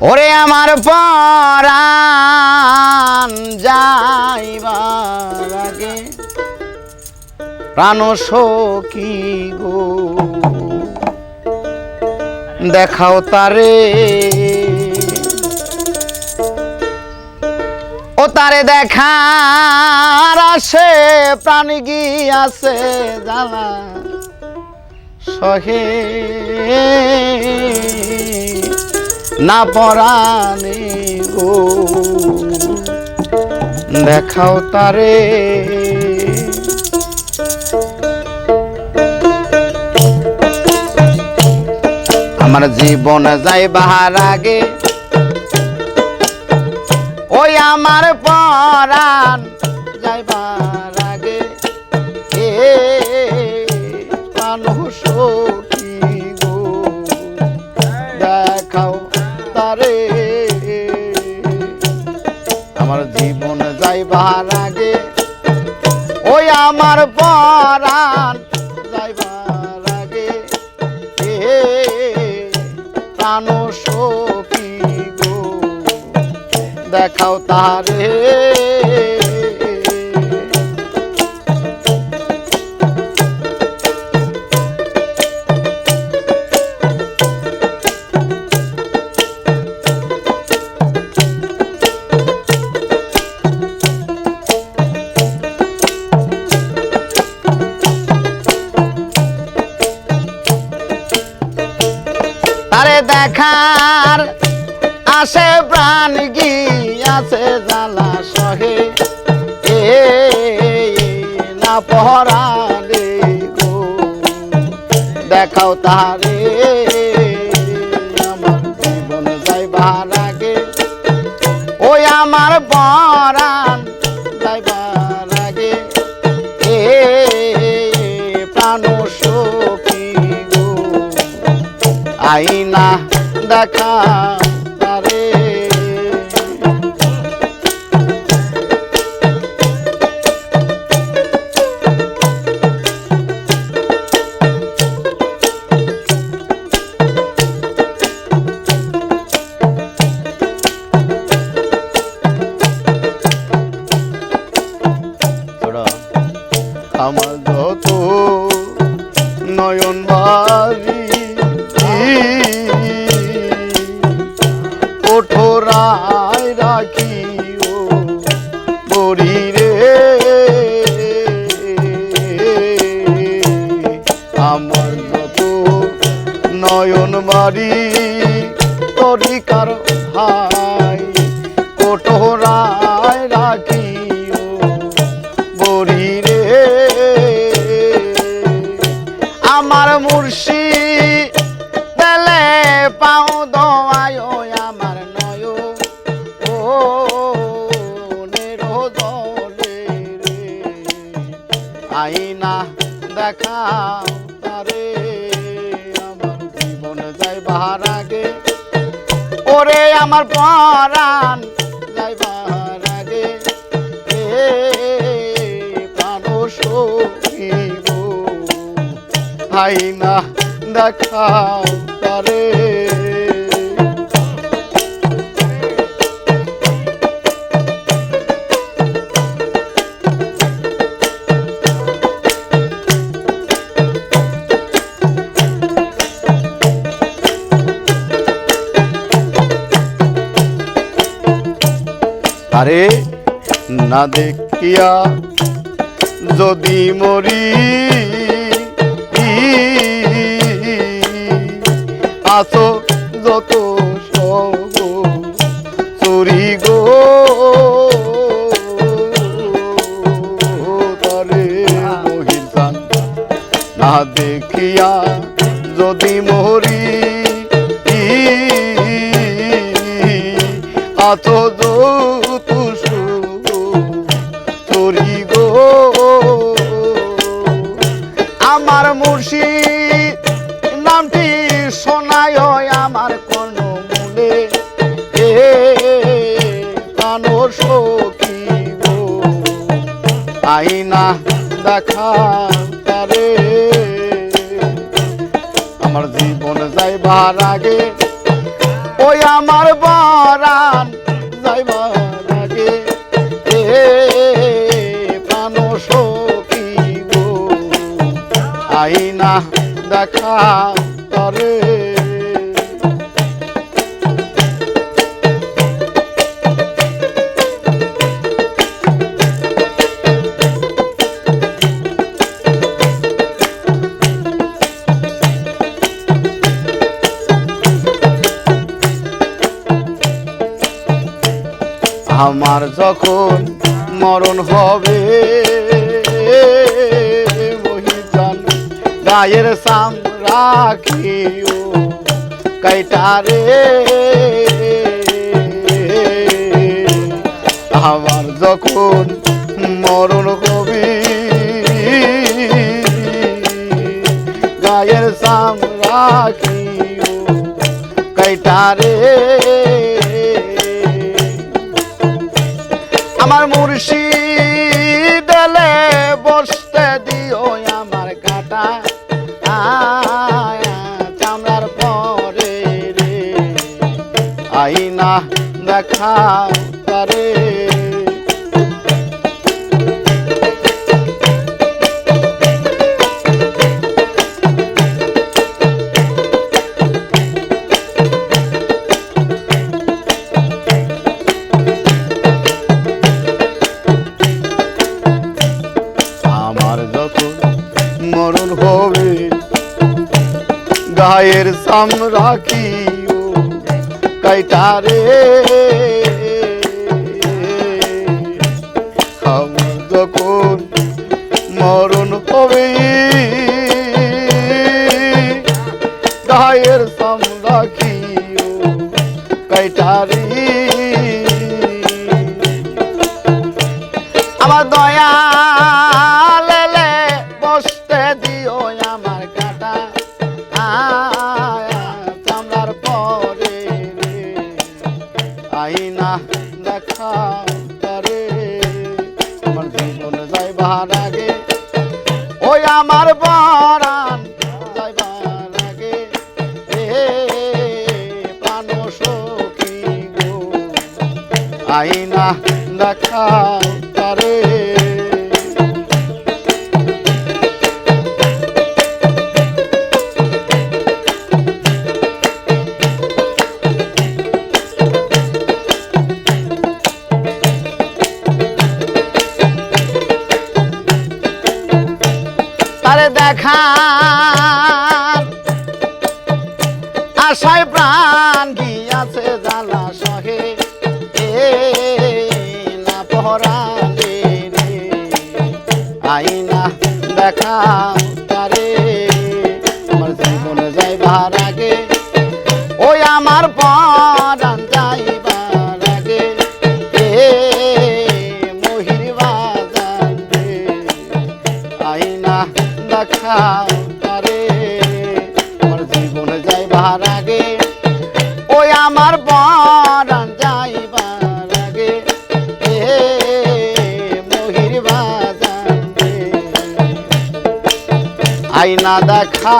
ওরে আমার পরাণ যাইবার আগে প্রাণ সখী গো। দেখাও তারে। ও তারে দেখার আসে, প্রাণ গিয়াছে জানা সহে। না পরাণে গো। দেখাও তারে। আমার জীবন যাই বাহার আগে। ওই আমার পরাণ আমার জীবন যাইবার আগে, ওই আমার পরাণ যাইবার আগে এ প্রাণ সখী গো, দেখাও তারে দেখার আসে প্রাণ গিয়াছে জ্বালা সহে। এ না পহরালে গো, দেখাও তারে আমার জীবন যাইবার আগে। ওই আমার পরাণ যাইবার আগে। এ প্রাণ সখী আইনা দেখা তরিকার ভাই কঠোরায় রাখি ও বড়ি রে আমার মুর্শি পেলে পাও দোয়ায় আমার নয়। ও নেরো দলে রে। আইনা দেখা তারে, আমার জীবন যাই বাহার। ওরে আমার পরাণ। যাইবার আগে প্রাণ সখিব দেখাও তারে। আরে না দেখিয়া যদি মরি আসো যত সব চুরি গো তারে মহিলান না দেখিয়া যদি মরি আতো মুর্শিদ নামটি শোনায় আমার কোন মনে। এ কানোর সখী আইনা দেখা তারে? আমার জীবন যাইবার আগে ওই আমার বরান যাইবার আইনা দেখা করে। আমার যখন মরণ হবে গায়ের সাম রাখিও কাইটারে আমার যখন মরণ হবে গায়ের সাম রাখিও কাইটারে আমার মুর্শিদ দেখা তারে মরণ হবে গায়ের সাম রাখিও কাইটারে আমার দয়া লেলে বসতে দিও আমার কাটা। চামড়ার পরে আইনা দেখা করে আমার জীবন যাইবার আগে, ওই আমার বরান যাইবার আগে। প্রাণ সখী আইনা দেখা করে তারে দেখা আশায় প্রাণ গিয়াছে জ্বালা সহে না পহরা আইনা দেখা দেখা তারে আমার জীবন যাইবার আগে, ওই আমার বরান যাইবার আগে, এ মহির বাজান আইনা দেখা